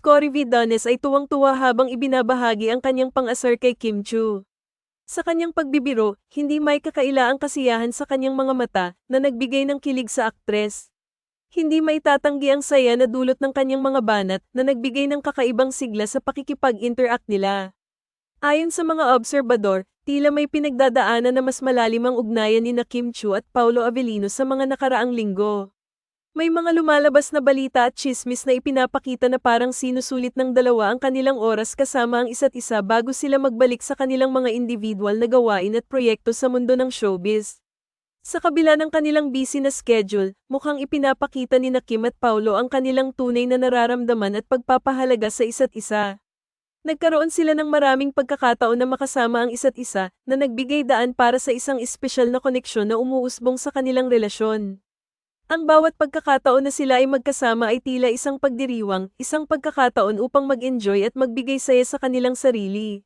Cory V. Dones ay tuwang-tuwa habang ibinabahagi ang kanyang pang-asar kay Kim Chu. Sa kanyang pagbibiro, hindi may kakaila ang kasiyahan sa kanyang mga mata na nagbigay ng kilig sa aktres. Hindi may tatanggi ang saya na dulot ng kanyang mga banat na nagbigay ng kakaibang sigla sa pakikipag-interact nila. Ayon sa mga obserbador, tila may pinagdadaanan na mas malalim ang ugnayan ni na Kim Chu at Paulo Avellino sa mga nakaraang linggo. May mga lumalabas na balita at chismis na ipinapakita na parang sinusulit ng dalawa ang kanilang oras kasama ang isa't isa bago sila magbalik sa kanilang mga individual na gawain at proyekto sa mundo ng showbiz. Sa kabila ng kanilang busy na schedule, mukhang ipinapakita ni na Kim at Paulo ang kanilang tunay na nararamdaman at pagpapahalaga sa isa't isa. Nagkaroon sila ng maraming pagkakataon na makasama ang isa't isa na nagbigay daan para sa isang espesyal na koneksyon na umuusbong sa kanilang relasyon. Ang bawat pagkakataon na sila ay magkasama ay tila isang pagdiriwang, isang pagkakataon upang mag-enjoy at magbigay saya sa kanilang sarili.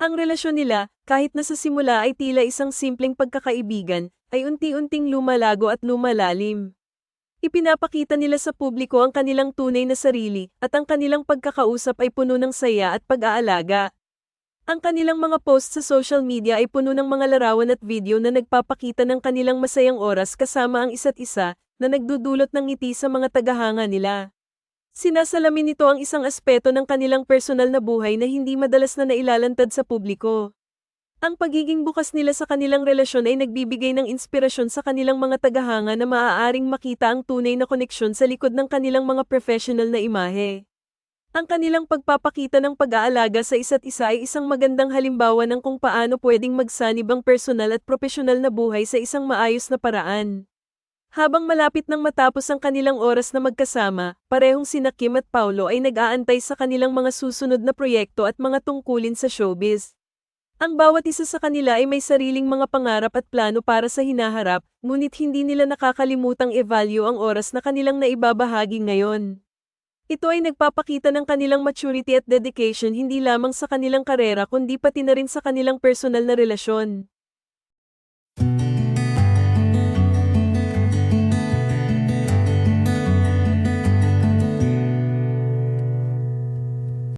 Ang relasyon nila, kahit na sa simula ay tila isang simpleng pagkakaibigan, ay unti-unting lumalago at lumalalim. Ipinapakita nila sa publiko ang kanilang tunay na sarili, at ang kanilang pagkakausap ay puno ng saya at pag-aalaga. Ang kanilang mga post sa social media ay puno ng mga larawan at video na nagpapakita ng kanilang masayang oras kasama ang isa't isa, na nagdudulot ng ngiti sa mga tagahanga nila. Sinasalamin nito ang isang aspeto ng kanilang personal na buhay na hindi madalas na nailalantad sa publiko. Ang pagiging bukas nila sa kanilang relasyon ay nagbibigay ng inspirasyon sa kanilang mga tagahanga na maaaring makita ang tunay na koneksyon sa likod ng kanilang mga professional na imahe. Ang kanilang pagpapakita ng pag-aalaga sa isa't isa ay isang magandang halimbawa ng kung paano pwedeng magsanib ang personal at profesional na buhay sa isang maayos na paraan. Habang malapit nang matapos ang kanilang oras na magkasama, parehong sina Kim at Paulo ay nag-aantay sa kanilang mga susunod na proyekto at mga tungkulin sa showbiz. Ang bawat isa sa kanila ay may sariling mga pangarap at plano para sa hinaharap, ngunit hindi nila nakakalimutang e-value ang oras na kanilang naibabahagi ngayon. Ito ay nagpapakita ng kanilang maturity at dedication hindi lamang sa kanilang karera kundi pati na rin sa kanilang personal na relasyon.